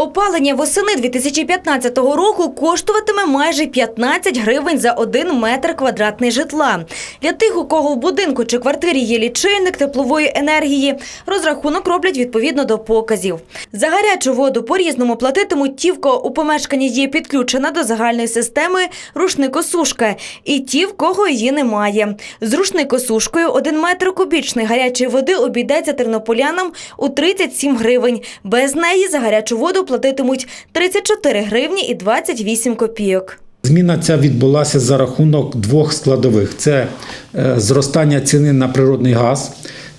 Опалення восени 2015 року коштуватиме майже 15 гривень за один метр квадратний житла. Для тих, у кого в будинку чи квартирі є лічильник теплової енергії, розрахунок роблять відповідно до показів. За гарячу воду по-різному платитимуть ті, в кого у помешканні є підключена до загальної системи рушникосушка, і ті, в кого її немає. З рушникосушкою один метр кубічної гарячої води обійдеться тернополянам у 37 гривень. Без неї за гарячу воду платитимуть 34 гривні і 28 копійок. Зміна ця відбулася за рахунок двох складових: це е, зростання ціни на природний газ.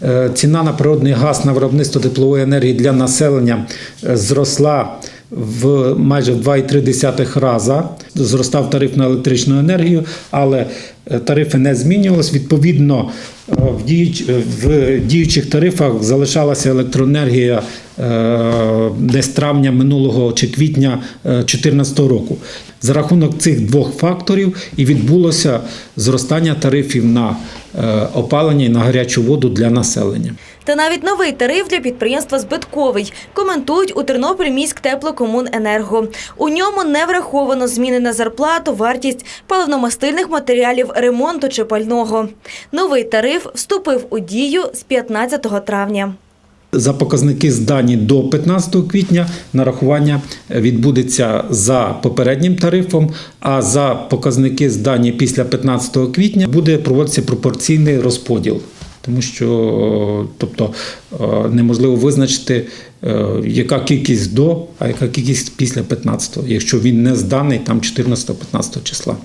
Е, Ціна на природний газ на виробництво теплової енергії для населення е, зросла в майже в 2,3 рази. Зростав тариф на електричну енергію, але тарифи не змінювалися. Відповідно, в, діюч, в діючих тарифах залишалася електроенергія десь травня минулого чи квітня 2014 року. За рахунок цих двох факторів і відбулося зростання тарифів на е, опалення і на гарячу воду для населення. Та навіть новий тариф для підприємства збитковий, коментують у Тернопіль міськ теплокомуненерго. У ньому не враховано зміни на зарплату, вартість паливно-мастильних матеріалів, ремонту чи пального. Новий тариф вступив у дію з 15 травня. За показники здані до 15 квітня нарахування відбудеться за попереднім тарифом, а за показники здані після 15 квітня буде проводитися пропорційний розподіл. Тому що тобто, е, неможливо визначити, е, яка кількість до, а яка кількість після 15, якщо він не зданий там 14-15 числа.